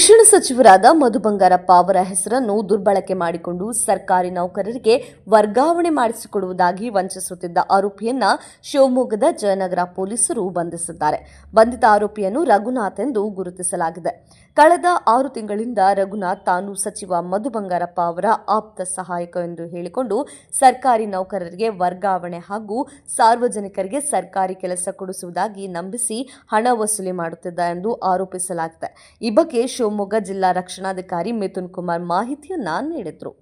吃 ಸಚಿವರಾದ ಮಧು ಬಂಗಾರಪ್ಪ ಅವರ ಹೆಸರನ್ನು ದುರ್ಬಳಕೆ ಮಾಡಿಕೊಂಡು ಸರ್ಕಾರಿ ನೌಕರರಿಗೆ ವರ್ಗಾವಣೆ ಮಾಡಿಸಿಕೊಡುವುದಾಗಿ ವಂಚಿಸುತ್ತಿದ್ದ ಆರೋಪಿಯನ್ನ ಶಿವಮೊಗ್ಗದ ಜಯನಗರ ಪೊಲೀಸರು ಬಂಧಿಸಿದ್ದಾರೆ. ಬಂಧಿತ ಆರೋಪಿಯನ್ನು ರಘುನಾಥ್ ಎಂದು ಗುರುತಿಸಲಾಗಿದೆ. ಕಳೆದ ಆರು ತಿಂಗಳಿಂದ ರಘುನಾಥ್ ತಾನು ಸಚಿವ ಮಧು ಬಂಗಾರಪ್ಪ ಅವರ ಆಪ್ತ ಸಹಾಯಕ ಎಂದು ಹೇಳಿಕೊಂಡು ಸರ್ಕಾರಿ ನೌಕರರಿಗೆ ವರ್ಗಾವಣೆ ಹಾಗೂ ಸಾರ್ವಜನಿಕರಿಗೆ ಸರ್ಕಾರಿ ಕೆಲಸ ಕೊಡಿಸುವುದಾಗಿ ನಂಬಿಸಿ ಹಣ ವಸೂಲಿ ಮಾಡುತ್ತಿದ್ದ ಎಂದು ಆರೋಪಿಸಲಾಗಿದೆ. ಈ ಬಗ್ಗೆ ಶಿವಮೊಗ್ಗ ಜಿಲ್ಲಾ ರಕ್ಷಣಾಧಿಕಾರಿ ಮಿಥುನ್ ಕುಮಾರ್ ಮಾಹಿತಿಯನ್ನ ನೀಡಿದ್ರು.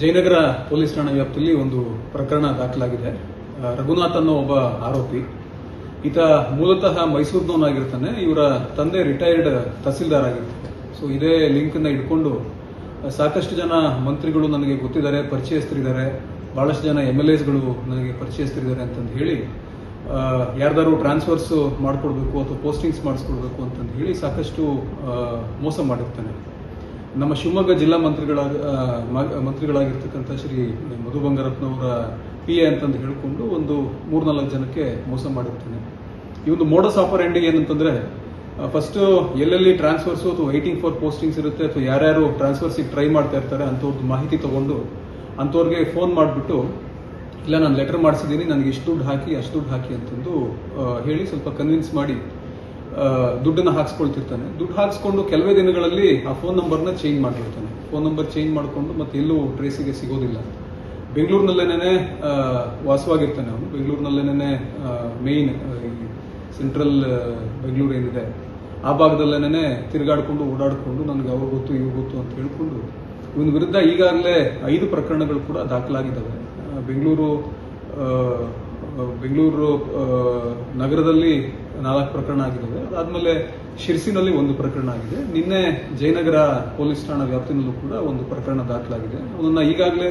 ಜಯನಗರ ಪೊಲೀಸ್ ಠಾಣೆ ವ್ಯಾಪ್ತಿಯಲ್ಲಿ ಒಂದು ಪ್ರಕರಣ ದಾಖಲಾಗಿದೆ. ರಘುನಾಥ್ ಅನ್ನೋ ಒಬ್ಬ ಆರೋಪಿ. ಈತ ಮೂಲತಃ ಮೈಸೂರಿನವನಾಗಿರ್ತಾನೆ, ಇವರ ತಂದೆ ರಿಟೈರ್ಡ್ ತಹಸೀಲ್ದಾರ್ ಆಗಿರ್ತಾರೆ ಸೊ ಇದೇ ಲಿಂಕ್ನ ಇಟ್ಕೊಂಡು ಸಾಕಷ್ಟು ಜನ ಮಂತ್ರಿಗಳು ನನಗೆ ಗೊತ್ತಿದ್ದಾರೆ, ಪರಿಚಯಸ್ಥರಿದ್ದಾರೆ, ಬಹಳಷ್ಟು ಜನ ಎಂ ಎಲ್ ಎಸ್ಗಳು ನನಗೆ ಪರಿಚಯಸ್ಥರಿದ್ದಾರೆ ಅಂತಂದು ಹೇಳಿ ಯಾರ್ದಾರು ಟ್ರಾನ್ಸ್ಫರ್ಸ್ ಮಾಡಿಕೊಡ್ಬೇಕು ಅಥವಾ ಪೋಸ್ಟಿಂಗ್ಸ್ ಮಾಡಿಸ್ಕೊಡ್ಬೇಕು ಅಂತಂದು ಹೇಳಿ ಸಾಕಷ್ಟು ಮೋಸ ಮಾಡಿರ್ತಾನೆ. ನಮ್ಮ ಶಿವಮೊಗ್ಗ ಜಿಲ್ಲಾ ಮಂತ್ರಿಗಳಾಗ ಮಂತ್ರಿಗಳಾಗಿರ್ತಕ್ಕಂಥ ಶ್ರೀ ಮಧು ಬಂಗಾರಪ್ಪನವರ ಪಿ ಎ ಅಂತಂದು ಹೇಳಿಕೊಂಡು ಒಂದು ಮೂರ್ನಾಲ್ಕು ಜನಕ್ಕೆ ಮೋಸ ಮಾಡಿರ್ತಾನೆ. ಈ ಒಂದು ಮೋಡಸ್ ಆಪರೆಂಡಿ ಏನಂತಂದ್ರೆ ಫಸ್ಟ್ ಎಲ್ಲೆಲ್ಲಿ ಟ್ರಾನ್ಸ್ಫರ್ಸ್ ಅಥವಾ ವೈಟಿಂಗ್ ಫಾರ್ ಪೋಸ್ಟಿಂಗ್ಸ್ ಇರುತ್ತೆ ಅಥವಾ ಯಾರ್ಯಾರು ಟ್ರಾನ್ಸ್ಫರ್ಸಿಗೆ ಟ್ರೈ ಮಾಡ್ತಾ ಇರ್ತಾರೆ ಅಂಥವ್ರದ್ದು ಮಾಹಿತಿ ತಗೊಂಡು ಅಂಥವ್ರಿಗೆ ಫೋನ್ ಮಾಡಿಬಿಟ್ಟು ಇಲ್ಲ, ನಾನು ಲೆಟರ್ ಮಾಡಿಸಿದ್ದೀನಿ, ನನಗೆ ಇಷ್ಟು ದುಡ್ಡು ಹಾಕಿ, ಅಷ್ಟು ದುಡ್ಡು ಹಾಕಿ ಅಂತಂದು ಹೇಳಿ ಸ್ವಲ್ಪ ಕನ್ವಿನ್ಸ್ ಮಾಡಿ ದುಡ್ಡನ್ನು ಹಾಕ್ಸ್ಕೊಳ್ತಿರ್ತಾನೆ. ದುಡ್ಡು ಹಾಕ್ಸ್ಕೊಂಡು ಕೆಲವೇ ದಿನಗಳಲ್ಲಿ ಆ ಫೋನ್ ನಂಬರ್ನ ಚೇಂಜ್ ಮಾಡಿರ್ತಾನೆ ಫೋನ್ ನಂಬರ್ ಚೇಂಜ್ ಮಾಡಿಕೊಂಡು ಮತ್ತೆ ಎಲ್ಲೂ ಟ್ರೇಸಿಗೆ ಸಿಗೋದಿಲ್ಲ. ಬೆಂಗಳೂರಿನಲ್ಲೇನೇ ವಾಸವಾಗಿರ್ತಾನೆ ಅವನು. ಬೆಂಗಳೂರಿನಲ್ಲೇನೇ ಮೇಯ್ನ್ ಸೆಂಟ್ರಲ್ ಬೆಂಗಳೂರು ಏನಿದೆ, ಆ ಭಾಗದಲ್ಲೇನೇ ತಿರುಗಾಡಿಕೊಂಡು, ಓಡಾಡಿಕೊಂಡು ನನಗೆ ಅವ್ರು ಗೊತ್ತು, ಇವ್ರು ಗೊತ್ತು ಅಂತ ಹೇಳ್ಕೊಂಡು, ಇವನ ವಿರುದ್ಧ ಈಗಾಗಲೇ ಐದು ಪ್ರಕರಣಗಳು ಕೂಡ ದಾಖಲಾಗಿದ್ದಾವೆ ಬೆಂಗಳೂರು ಬೆಂಗಳೂರು ನಗರದಲ್ಲಿ ನಾಲ್ಕು ಪ್ರಕರಣ ಆಗಿದೆ ಅದಾದಮೇಲೆ ಶಿರ್ಸಿನಲ್ಲಿ ಒಂದು ಪ್ರಕರಣ ಆಗಿದೆ. ನಿನ್ನೆ ಜಯನಗರ ಪೊಲೀಸ್ ಠಾಣಾ ವ್ಯಾಪ್ತಿನಲ್ಲೂ ಕೂಡ ಒಂದು ಪ್ರಕರಣ ದಾಖಲಾಗಿದೆ. ಅದನ್ನು ಈಗಾಗಲೇ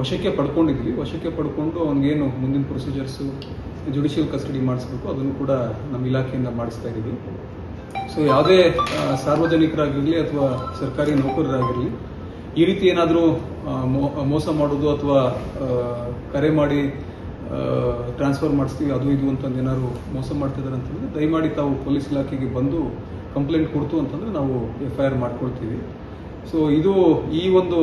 ವಶಕ್ಕೆ ಪಡ್ಕೊಂಡಿದ್ವಿ ವಶಕ್ಕೆ ಪಡ್ಕೊಂಡು ಅವನಿಗೇನು ಮುಂದಿನ ಪ್ರೊಸೀಜರ್ಸು ಜುಡಿಷಿಯಲ್ ಕಸ್ಟಡಿ ಮಾಡಿಸ್ಬೇಕು, ಅದನ್ನು ಕೂಡ ನಮ್ಮ ಇಲಾಖೆಯಿಂದ ಮಾಡಿಸ್ತಾ ಇದ್ದೀವಿ. ಸೊ ಯಾವುದೇ ಸಾರ್ವಜನಿಕರಾಗಿರಲಿ ಅಥವಾ ಸರ್ಕಾರಿ ನೌಕರರಾಗಿರಲಿ ಈ ರೀತಿ ಏನಾದರೂ ಮೋಸ ಮಾಡೋದು ಅಥವಾ ಕರೆ ಮಾಡಿ ಟ್ರಾನ್ಸ್ಫರ್ ಮಾಡಿಸ್ತೀವಿ, ಅದು ಇದು ಅಂತಂದು ಏನಾದ್ರು ಮೋಸ ಮಾಡ್ತಿದ್ದಾರೆ ಅಂತಂದ್ರೆ ದಯಮಾಡಿ ತಾವು ಪೊಲೀಸ್ ಇಲಾಖೆಗೆ ಬಂದು ಕಂಪ್ಲೇಂಟ್ ಕೊಡ್ತು ಅಂತಂದ್ರೆ ನಾವು ಎಫ್ ಐ ಆರ್ ಮಾಡ್ಕೊಳ್ತೀವಿ. ಸೊ ಇದು ಈ ಒಂದು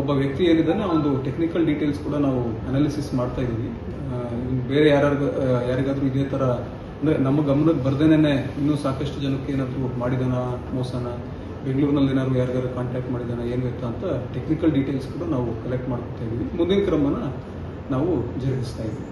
ಒಬ್ಬ ವ್ಯಕ್ತಿ ಏನಿದ್ದಾನೆ ಒಂದು ಟೆಕ್ನಿಕಲ್ ಡೀಟೇಲ್ಸ್ ಕೂಡ ನಾವು ಅನಾಲಿಸಿಸ್ ಮಾಡ್ತಾ ಇದ್ದೀವಿ. ಬೇರೆ ಯಾರು ಯಾರಿಗಾದ್ರೂ ಇದೇ ತರ, ಅಂದ್ರೆ ನಮ್ಮ ಗಮನಕ್ಕೆ ಬರ್ದೇನೆ ಇನ್ನೂ ಸಾಕಷ್ಟು ಜನಕ್ಕೆ ಏನಾದರೂ ಮಾಡಿದಾನ, ಮೋಸನ? ಬೆಂಗಳೂರಿನಲ್ಲಿ ಏನಾದ್ರು ಯಾರಿಗಾರು ಕಾಂಟ್ಯಾಕ್ಟ್ ಮಾಡಿದಾನ ಏನು ಇತ್ತು ಅಂತ ಟೆಕ್ನಿಕಲ್ ಡೀಟೇಲ್ಸ್ ಕೂಡ ನಾವು ಕಲೆಕ್ಟ್ ಮಾಡ್ಕೊತಾ ಇದ್ದೀವಿ. ಮುಂದಿನ ಕ್ರಮನ ನಾವು ಜರುಗಿಸ್ತಾ ಇದ್ದೀವಿ.